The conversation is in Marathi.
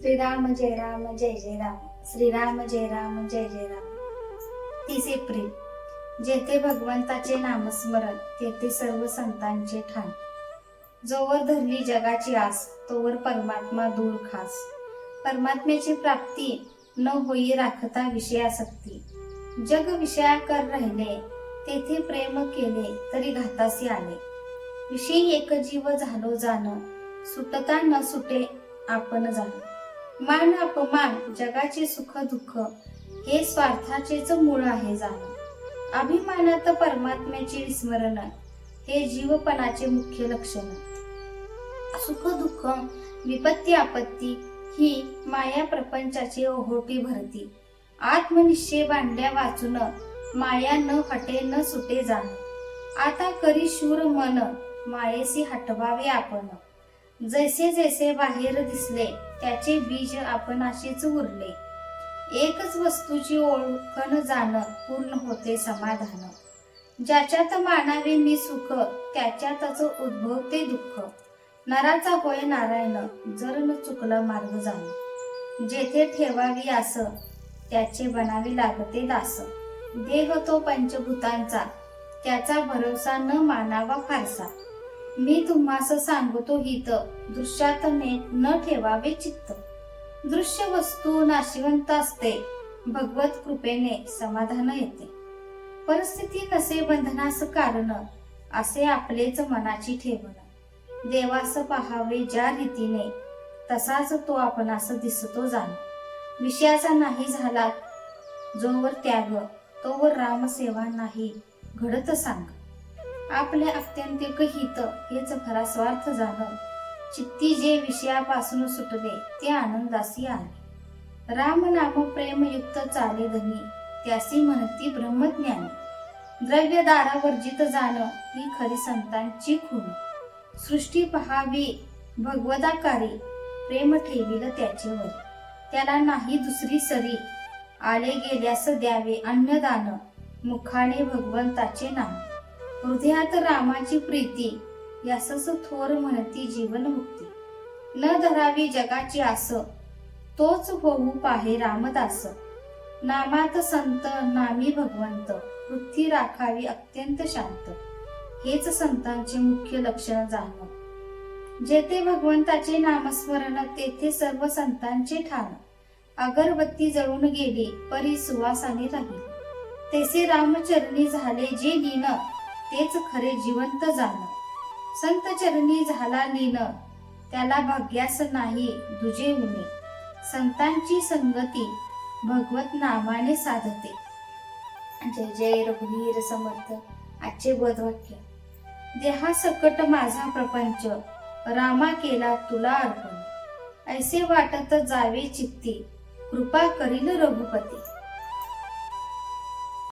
श्रीराम जय राम जय जय राम. श्रीराम जय राम जय जय राम. तीस एप्रिल. जेथे भगवंताचे नामस्मरण तेथे सर्व संतांचे ठाण. जोवर धरली जगाची आस तोवर परमात्मा दूर खास. परमात्म्याची प्राप्ती न होई राखता विषयासक्ती. जग विषया कर राहिले तेथे प्रेम केले तरी घातासी आले. विषयी एक जीव झालो जाण सुटता न सुटे आपण जाण. मान अपमान जगाचे सुख दुःख हे स्वार्थाचेच मूळ आहे जाण. अभिमानात परमात्म्याचे विस्मरण हे जीवपणाचे मुख्य लक्षण. सुख दुःख विपत्ती आपत्ती ही माया प्रपंचाची ओहोटी भरती. आत्मनिश्चय बांधल्या वाचून माया न हटे न सुटे जाण. आता करी शूर मन मायेसी हटवावे आपण. जैसे जैसे बाहेर दिसले त्याचे बीज आपण असेच उरले. एकच वस्तूची ओळखण जाणं पूर्ण होते समाधान. ज्याच्यात मानावे मी सुख त्याच्यातच उद्भवते दुःख. नराचा होय नारायण जर न चुकलं मार्ग जाण. जेथे ठेवावी आस त्याचे बनावे लागते दास. देह तो पंचभूतांचा त्याचा भरोसा न मानावा फारसा. मी तुम्हास सांगतो हित. दृश्यात न ठेवावे चित्त. दृश्य वस्तू नाशिवंत असते. भगवत कृपेने समाधान येते. परिस्थिती कसे बंधनास कारण? असे आपलेच मनाची ठेवण. देवास पहावे ज्या रीतीने तसाच तो आपणास दिसतो जाण. विषयाचा नाही झाला जोवर त्याग तोवर रामसेवा नाही घडत सांग. आपले आत्यंतिक हित हेच खरा स्वार्थ जाण चित्ती जे विषयापासून सुटले ते आनंदासी आले राम नाम प्रेमयुक्त चाले धनी त्यासी म्हणती ब्रह्मज्ञानी. द्रव्य दारावर्जित जाणं ही खरी संतांची खूण. सृष्टी पहावी भगवदाकारी प्रेम ठेवील त्याचे वर त्याला नाही दुसरी सरी आले गेल्यास द्यावे अन्नदान मुखाने भगवंताचे नाम. हृदयात रामाची प्रीती यासच थोर म्हणती जीवन मुक्ती न धरावी जगाची आस तोच होऊ पाहे रामदास. नामात संत नामी भगवंत वृत्ती राखावी अत्यंत शांत. हेच संतांचे मुख्य लक्षण जाणव. जेथे भगवंताचे नामस्मरण तेथे सर्व संतांचे ठाण. अगरबत्ती जळून गेली परी सुवासाने राहील. तेसे रामचरणी झाले जे लीन तेच खरे जिवंत जाण संत चरणी झाला लीन त्याला भाग्यास नाही दुजे उणे. संतांची संगती भगवत नामाने साधते. जय जय रघुवीर समर्थ. आजचे बोधवाक्य देहा सकट माझा प्रपंच. रामा केला तुला अर्पण. ऐसे वाटत जावे चित्ती. कृपा करील रघुपती.